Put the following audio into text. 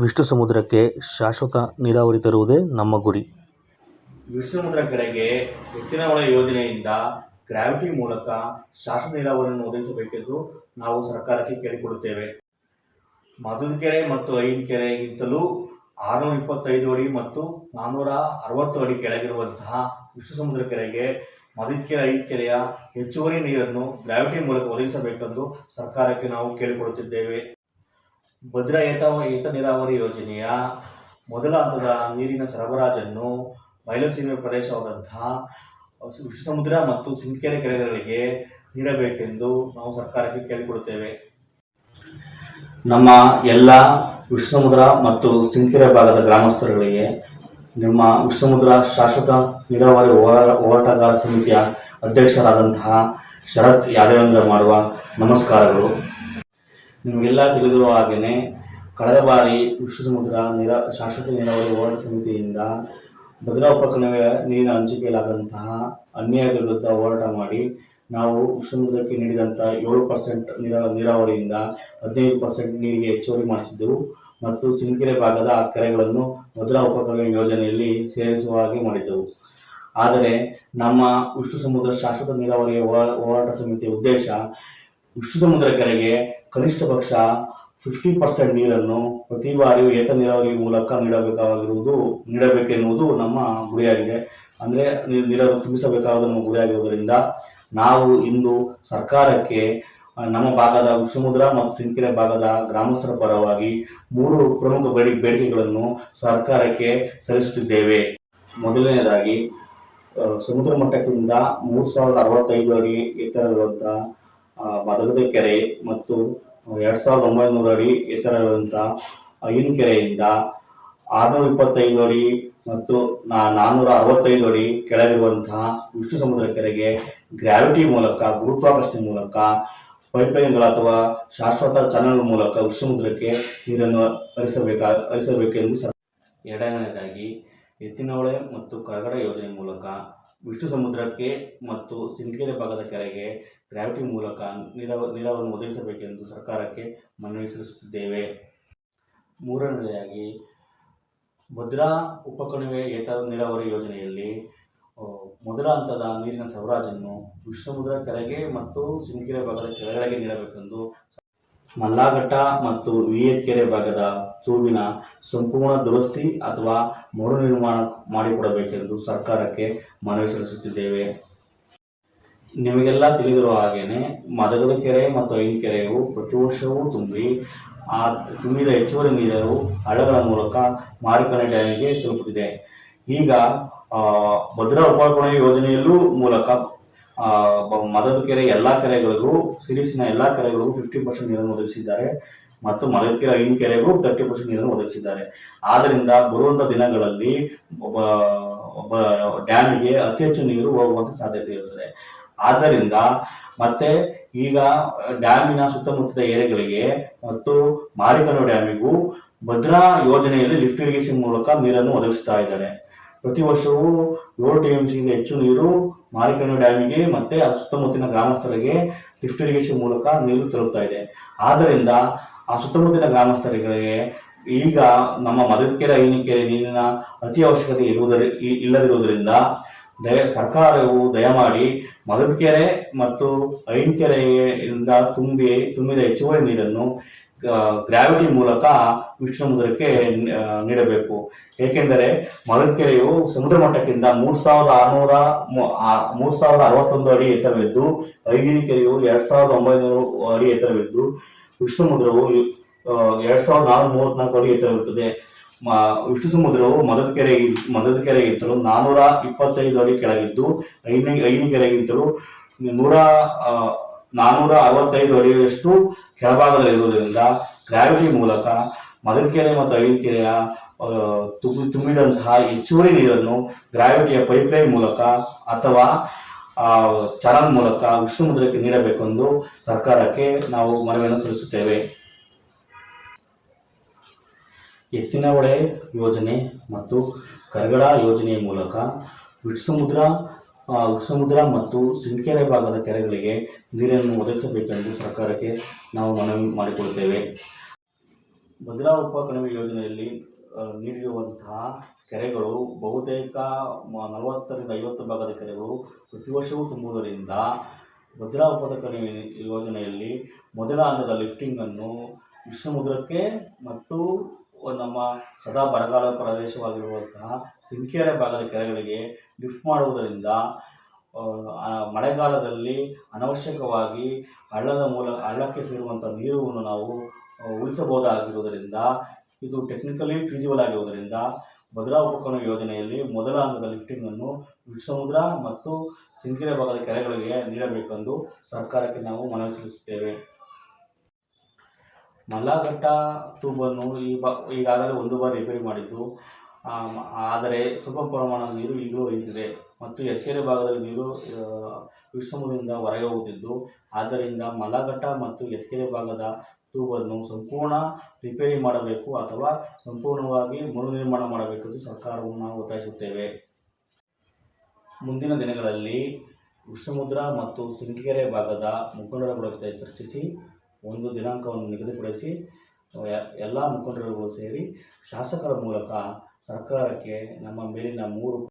ವಿಷ್ಣು ಸಮುದ್ರಕ್ಕೆ ಶಾಶ್ವತ ನೀರಾವರಿ ತರುವುದೇ ನಮ್ಮ ಗುರಿ. ವಿಷ್ಣು ಸಮುದ್ರ ಕೆರೆಗೆ ಎತ್ತಿನ ಹೊಳೆ ಯೋಜನೆಯಿಂದ ಗ್ರಾವಿಟಿ ಮೂಲಕ ಶಾಶ್ವತ ನೀರಾವರಿಯನ್ನು ಒದಗಿಸಬೇಕೆಂದು ನಾವು ಸರ್ಕಾರಕ್ಕೆ ಕೇಳಿಕೊಡುತ್ತೇವೆ. ಮಧುಕೆರೆ ಮತ್ತು ಐನ್ ಕೆರೆಗಿಂತಲೂ ಆರುನೂರ ಇಪ್ಪತ್ತೈದು ಅಡಿ ಮತ್ತು ನಾನ್ನೂರ ಅರವತ್ತು ಅಡಿ ಕೆಳಗಿರುವಂತಹ ವಿಷ್ಣು ಸಮುದ್ರ ಕೆರೆಗೆ ಐನ್ ಕೆರೆಯ ಹೆಚ್ಚುವರಿ ನೀರನ್ನು ಗ್ರಾವಿಟಿ ಮೂಲಕ ಒದಗಿಸಬೇಕೆಂದು ಸರ್ಕಾರಕ್ಕೆ ನಾವು ಕೇಳಿಕೊಡುತ್ತಿದ್ದೇವೆ. ಭದ್ರಾ ಏತ ಏತ ನೀರಾವರಿ ಯೋಜನೆಯ ಮೊದಲ ಹಂತದ ನೀರಿನ ಸರಬರಾಜನ್ನು ಬಯಲುಸೀಮೆ ಪ್ರದೇಶವಾದಂತಹ ವಿಶ್ವಸಮುದ್ರ ಮತ್ತು ಸಿಂಕೆರೆ ಕೆರೆಗಳಿಗೆ ನೀಡಬೇಕೆಂದು ನಾವು ಸರ್ಕಾರಕ್ಕೆ ಕೇಳಿಕೊಡುತ್ತೇವೆ. ನಮ್ಮ ಎಲ್ಲ ವಿಶ್ವಸಮುದ್ರ ಮತ್ತು ಸಿಂಕೆರೆ ಭಾಗದ ಗ್ರಾಮಸ್ಥರುಗಳಿಗೆ ನಿಮ್ಮ ವಿಶ್ವಸಮುದ್ರ ಶಾಶ್ವತ ನೀರಾವರಿ ಹೋರಾ ಹೋರಾಟಗಾರ ಸಮಿತಿಯ ಅಧ್ಯಕ್ಷರಾದಂತಹ ಶರತ್ ಯಾದವೇಂದ್ರ ಮಾಡುವ ನಮಸ್ಕಾರಗಳು. ನಿಮಗೆಲ್ಲ ತಿಳಿದಿರುವ ಹಾಗೆಯೇ ಕಳೆದ ಬಾರಿ ವಿಶ್ವಸಮುದ್ರ ನೀರ, ಶಾಶ್ವತ ನೀರಾವರಿ ಹೋರಾಟ ಸಮಿತಿಯಿಂದ ಭದ್ರಾ ಉಪಕರಣಗಳ ನೀರಿನ ಹಂಚಿಕೆಯಲ್ಲಾದಂತಹ ಅನ್ಯಾಯ ವಿರುದ್ಧ ಹೋರಾಟ ಮಾಡಿ, ನಾವು ವಿಶ್ವಸಮುದ್ರಕ್ಕೆ ನೀಡಿದಂಥ ಏಳು ಪರ್ಸೆಂಟ್ ನೀರ, ನೀರಾವರಿಯಿಂದ ಹದಿನೈದು ಪರ್ಸೆಂಟ್ ನೀರಿಗೆ ಹೆಚ್ಚುವರಿ ಮಾಡಿಸಿದ್ದೆವು ಮತ್ತು ಸಿಂಕೆರೆ ಭಾಗದ ಕೆರೆಗಳನ್ನು ಭದ್ರಾ ಉಪಕರಣ ಯೋಜನೆಯಲ್ಲಿ ಸೇರಿಸುವ ಹಾಗೆ ಮಾಡಿದ್ದೆವು. ಆದರೆ ನಮ್ಮ ವಿಷ್ಣು ಸಮುದ್ರ ಶಾಶ್ವತ ನೀರಾವರಿ ಹೋರಾ- ಹೋರಾಟ ಸಮಿತಿಯ ಉದ್ದೇಶ ವಿಷ್ಣು ಸಮುದ್ರ ಕೆರೆಗೆ ಕನಿಷ್ಠ ಪಕ್ಷ ಫಿಫ್ಟಿ ಪರ್ಸೆಂಟ್ ನೀರನ್ನು ಪ್ರತಿ ಬಾರಿಯೂ ಏತ ನೀರಾವರಿ ಮೂಲಕ ನೀಡಬೇಕಾಗಿರುವುದು, ನೀಡಬೇಕೆನ್ನುವುದು ನಮ್ಮ ಗುರಿಯಾಗಿದೆ. ಅಂದರೆ ನೀರನ್ನು ತುಂಬಿಸಬೇಕಾದ ನಮ್ಮ ಗುರಿಯಾಗಿರುವುದರಿಂದ ನಾವು ಇಂದು ಸರ್ಕಾರಕ್ಕೆ ನಮ್ಮ ಭಾಗದ ಸಮುದ್ರ ಮತ್ತು ಸಿಂಕೆರೆ ಭಾಗದ ಗ್ರಾಮಸ್ಥರ ಪರವಾಗಿ ಮೂರು ಪ್ರಮುಖ ಬೇಡಿ, ಬೇಡಿಕೆಗಳನ್ನು ಸರ್ಕಾರಕ್ಕೆ ಸಲ್ಲಿಸುತ್ತಿದ್ದೇವೆ. ಮೊದಲನೆಯದಾಗಿ ಸಮುದ್ರ ಮಟ್ಟದಿಂದ ಮೂರು ಸಾವಿರದ ಅರವತ್ತೈದು ಅಡಿ ಮದಗದ ಕೆರೆ ಮತ್ತು ಎರಡು ಸಾವಿರದ ಒಂಬೈನೂರ ಅಡಿ ಎತ್ತರವಿರುವಂಥ ಐನ್ ಕೆರೆಯಿಂದ ಆರುನೂರ ಇಪ್ಪತ್ತೈದು ಅಡಿ ಮತ್ತು ನಾ- ನಾನ್ನೂರ ಅರವತ್ತೈದು ಅಡಿ ಕೆಳಗಿರುವಂತಹ ವಿಷ್ಣು ಸಮುದ್ರ ಕೆರೆಗೆ ಗ್ರಾವಿಟಿ ಮೂಲಕ, ಗುರುತ್ವಾಕರ್ಷಣೆ ಮೂಲಕ, ಪೈಪ್ಲೈನ್ಗಳು ಅಥವಾ ಶಾಶ್ವತ ಚಾನಲ್ ಮೂಲಕ ವಿಷ್ಣು ಸಮುದ್ರಕ್ಕೆ ನೀರನ್ನು ಹರಿಸಬೇಕಾ, ಹರಿಸಬೇಕೆಂದು ಸರ್ ಎರಡನೆಯದಾಗಿ ಎತ್ತಿನಹೊಳೆ ಮತ್ತು ಕರಗಡ ಯೋಜನೆ ಮೂಲಕ ವಿಷ್ಣು ಸಮುದ್ರಕ್ಕೆ ಮತ್ತು ಸಿಂಗೇರಿ ಭಾಗದ ಕೆರೆಗೆ ಗ್ರಾವಿಟಿ ಮೂಲಕ ನೀರಾವ ನೀರಾವರಿಯನ್ನು ಒದಗಿಸಬೇಕೆಂದು ಸರ್ಕಾರಕ್ಕೆ ಮನವಿ ಸಲ್ಲಿಸುತ್ತಿದ್ದೇವೆ. ಮೂರನೆಯದಾಗಿ, ಭದ್ರಾ ಉಪಕಣಿವೆ ಏತ ನೀರಾವರಿ ಯೋಜನೆಯಲ್ಲಿ ಮೊದಲ ಹಂತದ ನೀರಿನ ಸರಬರಾಜನ್ನು ವಿಷ್ಣುಮುದ್ರ ಕೆರೆಗೆ ಮತ್ತು ಸಿಂಕೆರೆ ಭಾಗದ ಕೆರೆಗಳಿಗೆ ನೀಡಬೇಕೆಂದು ಮಲ್ಲಾಘಟ್ಟ ಮತ್ತು ಕೆರೆ ಭಾಗದ ತೂಬಿನ ಸಂಪೂರ್ಣ ದುರಸ್ತಿ ಅಥವಾ ಮರು ನಿರ್ಮಾಣ ಮಾಡಿಕೊಡಬೇಕೆಂದು ಸರ್ಕಾರಕ್ಕೆ ಮನವಿ ಸಲ್ಲಿಸುತ್ತಿದ್ದೇವೆ. ನಿಮಗೆಲ್ಲ ತಿಳಿದಿರುವ ಹಾಗೇನೆ ಮದಗದ ಕೆರೆ ಮತ್ತು ಐನ್ ಕೆರೆಯು ಪ್ರತಿ ವರ್ಷವೂ ತುಂಬಿ, ಆ ತುಂಬಿದ ಹೆಚ್ಚುವರಿ ನೀರು ಹಳ್ಳಗಳ ಮೂಲಕ ಮಾರಿಕಣೆ ಡ್ಯಾಮಿಗೆ ತಲುಪುತ್ತಿದೆ. ಈಗ ಭದ್ರಾ ಉಪಕರಣ ಯೋಜನೆಯಲ್ಲೂ ಮೂಲಕ ಮದದ ಕೆರೆ ಎಲ್ಲ ಕೆರೆಗಳಿಗೂ, ಸಿರಿಸಿನ ಎಲ್ಲ ಕೆರೆಗಳಿಗೂ ಫಿಫ್ಟಿ ಪರ್ಸೆಂಟ್ ನೀರನ್ನು ಒದಗಿಸಿದ್ದಾರೆ ಮತ್ತು ಮದದ ಕೆರೆ ಐನ್ ಕೆರೆಗೂ ತರ್ಟಿ ಪರ್ಸೆಂಟ್ ನೀರನ್ನು ಒದಗಿಸಿದ್ದಾರೆ. ಆದ್ದರಿಂದ ಬರುವಂಥ ದಿನಗಳಲ್ಲಿ, ಒಬ್ಬ ಡ್ಯಾಮಿಗೆ ಅತಿ ಹೆಚ್ಚು ನೀರು ಹೋಗುವಂಥ ಸಾಧ್ಯತೆ ಇರುತ್ತದೆ. ಆದ್ದರಿಂದ ಮತ್ತೆ ಈಗ ಡ್ಯಾಮಿನ ಸುತ್ತಮುತ್ತಲ ಏರಿಯಾಗಳಿಗೆ ಮತ್ತು ಮಾರಿಕನ ಡ್ಯಾಮಿಗೂ ಭದ್ರಾ ಯೋಜನೆಯಲ್ಲಿ ಲಿಫ್ಟ್ ಇರಿಗೇಷನ್ ಮೂಲಕ ನೀರನ್ನು ಒದಗಿಸ್ತಾ ಇದ್ದಾರೆ. ಪ್ರತಿ ವರ್ಷವೂ ಏಳು ಟಿ ಎಂ ಸಿಗೆ ಹೆಚ್ಚು ನೀರು ಮಾರಿಕನ ಡ್ಯಾಮಿಗೆ ಮತ್ತೆ ಆ ಸುತ್ತಮುತ್ತಲಿನ ಗ್ರಾಮಸ್ಥರಿಗೆ ಲಿಫ್ಟ್ ಇರಿಗೇಷನ್ ಮೂಲಕ ನೀರು ತಲುಪ್ತಾ ಇದೆ. ಆದ್ದರಿಂದ ಆ ಸುತ್ತಮುತ್ತಲಿನ ಗ್ರಾಮಸ್ಥರಿಗೆ ಈಗ ನಮ್ಮ ಮದಕೆರೆ ಹೈನಿಕೆರೆ ನೀರಿನ ಅತಿ ಅವಶ್ಯಕತೆ ಇರುವುದರ ಇಲ್ಲದಿರುವುದರಿಂದ ದಯ ಸರ್ಕಾರವು ದಯಮಾಡಿ ಮದಕೆರೆ ಮತ್ತು ಐನ್ಕೆರೆಯಿಂದ ತುಂಬಿ ತುಂಬಿದ ಹೆಚ್ಚುವರಿ ನೀರನ್ನು ಗ್ರಾವಿಟಿ ಮೂಲಕ ವಿಶ್ವ ಸಮುದ್ರಕ್ಕೆ ನೀಡಬೇಕು. ಏಕೆಂದರೆ ಮದಕೆರೆಯು ಸಮುದ್ರ ಮಟ್ಟಕ್ಕಿಂತ ಮೂರು ಸಾವಿರದ ಆರುನೂರ ಮೂರು ಸಾವಿರದ ಅರವತ್ತೊಂದು ಅಡಿ ಎತ್ತರವಿದ್ದು ಐಗಿನಿಕೆರೆಯು ಎರಡ್ ಸಾವಿರದ ಒಂಬೈನೂರು ಅಡಿ ಎತ್ತರವಿದ್ದು ಆ, ಎರಡ್ ಸಾವಿರದ ನಾನ್ನೂರ ಮೂವತ್ನಾಲ್ಕು ಅಡಿ ಎತ್ತರವಿರುತ್ತದೆ. ವಿಷ್ಣು ಸಮುದ್ರವು ಮದದ ಕೆರೆ, ಮದದ ಕೆರೆಗಿಂತಲೂ ನಾನೂರ ಇಪ್ಪತ್ತೈದು ಅಡಿ ಕೆಳಗಿದ್ದು, ಐನಿ ಕೆರೆಗಿಂತಲೂ ನೂರ ನಾನೂರ ಅರವತ್ತೈದು ಅಡಿಯಷ್ಟು ಕೆಳಭಾಗದಲ್ಲಿರುವುದರಿಂದ ಗ್ರಾವಿಟಿ ಮೂಲಕ ಮದನಕೆರೆ ಮತ್ತು ಐನಕೆರೆಯ ಕೆರೆಯ ತುಂಬಿ ತುಂಬಿದಂತಹ ಹೆಚ್ಚುವರಿ ನೀರನ್ನು ಗ್ರಾವಿಟಿಯ ಪೈಪ್ಲೈನ್ ಮೂಲಕ ಅಥವಾ ಚಾನಲ್ ಮೂಲಕ ವಿಶ್ವ ಸಮುದ್ರಕ್ಕೆ ನೀಡಬೇಕೆಂದು ಸರ್ಕಾರಕ್ಕೆ ನಾವು ಮನವಿಯನ್ನು ಸಲ್ಲಿಸುತ್ತೇವೆ. ಎತ್ತಿನ ಹೊಳೆ ಯೋಜನೆ ಮತ್ತು ಕರಗಡ ಯೋಜನೆಯ ಮೂಲಕ ವಿಟ್ಸಮುದ್ರ ಸಮುದ್ರ ಮತ್ತು ಸಿಂಕೆರೆ ಭಾಗದ ಕೆರೆಗಳಿಗೆ ನೀರನ್ನು ಒದಗಿಸಬೇಕೆಂದು ಸರ್ಕಾರಕ್ಕೆ ನಾವು ಮನವಿ ಮಾಡಿಕೊಳ್ತೇವೆ. ಭದ್ರಾ ಉಪಕಣಿವೆ ಯೋಜನೆಯಲ್ಲಿ ನೀಡಿರುವಂತಹ ಕೆರೆಗಳು ಬಹುತೇಕ ನಲವತ್ತರಿಂದ ಐವತ್ತು ಭಾಗದ ಕೆರೆಗಳು ಪ್ರತಿ ವರ್ಷವೂ ತುಂಬುವುದರಿಂದ ಭದ್ರಾ ಉಪಕಣಿವೆ ಯೋಜನೆಯಲ್ಲಿ ಮೊದಲ ಹಂತದ ಲಿಫ್ಟಿಂಗನ್ನು ವಿಶ್ವಮುದ್ರಕ್ಕೆ ಮತ್ತು ನಮ್ಮ ಸದಾ ಬರಗಾಲ ಪ್ರದೇಶವಾಗಿರುವಂತಹ ಸಿಂಕೆರೆ ಭಾಗದ ಕೆರೆಗಳಿಗೆ ಲಿಫ್ಟ್ ಮಾಡುವುದರಿಂದ ಮಳೆಗಾಲದಲ್ಲಿ ಅನವಶ್ಯಕವಾಗಿ ಹಳ್ಳದ ಮೂಲ, ಹಳ್ಳಕ್ಕೆ ಸೇರುವಂಥ ನೀರನ್ನು ನಾವು ಉಳಿಸಬಹುದಾಗಿರುವುದರಿಂದ, ಇದು ಟೆಕ್ನಿಕಲಿ ಫೀಸಿಬಲ್ ಆಗಿರುವುದರಿಂದ ಭದ್ರಾ ಉಪಕರಣ ಯೋಜನೆಯಲ್ಲಿ ಮೊದಲ ಹಂತದ ಲಿಫ್ಟಿಂಗನ್ನು ಸಮುದ್ರ ಮತ್ತು ಸಿಂಕೆರೆ ಭಾಗದ ಕೆರೆಗಳಿಗೆ ನೀಡಬೇಕೆಂದು ಸರ್ಕಾರಕ್ಕೆ ನಾವು ಮನವಿ ಸಲ್ಲಿಸುತ್ತೇವೆ. ಮಲ್ಲಘಟ್ಟ ತೂಬನ್ನು ಈ ಬ, ಈಗಾಗಲೇ ಒಂದು ಬಾರಿ ರಿಪೇರಿ ಮಾಡಿದ್ದು. ಆದರೆ ಸ್ವಲ್ಪ ಪ್ರಮಾಣದ ನೀರು ಈಗಲೂ ಹರಿಯುತ್ತಿದೆ. ಮತ್ತು ಎಚ್ಚೇರಿ ಭಾಗದಲ್ಲಿ ನೀರು ವಿಶ್ರಮದಿಂದ ಹೊರಗೆ ಹೋಗುತ್ತಿದ್ದು. ಆದ್ದರಿಂದ ಮಲ್ಲಘಟ್ಟ ಮತ್ತು ಎಚ್ಚೇರಿ ಭಾಗದ ತೂಬನ್ನು ಸಂಪೂರ್ಣ ರಿಪೇರಿ ಮಾಡಬೇಕು ಅಥವಾ ಸಂಪೂರ್ಣವಾಗಿ ಮರುನಿರ್ಮಾಣ ಮಾಡಬೇಕೆಂದು ಸರ್ಕಾರವನ್ನು ನಾವು ಒತ್ತಾಯಿಸುತ್ತೇವೆ. ಮುಂದಿನ ದಿನಗಳಲ್ಲಿ ವಿಶ್ವಮುದ್ರ ಮತ್ತು ಸಿಂಕೆರೆ ಭಾಗದ ಮುಖಂಡರ ಜೊತೆ ಚರ್ಚಿಸಿ ಒಂದು ದಿನಾಂಕವನ್ನು ನಿಗದಿಪಡಿಸಿ ಎಲ್ಲ ಮುಖಂಡರುಗಳು ಸೇರಿ ಶಾಸಕರ ಮೂಲಕ ಸರ್ಕಾರಕ್ಕೆ ನಮ್ಮ ಮೇಲಿನ ಮೂರು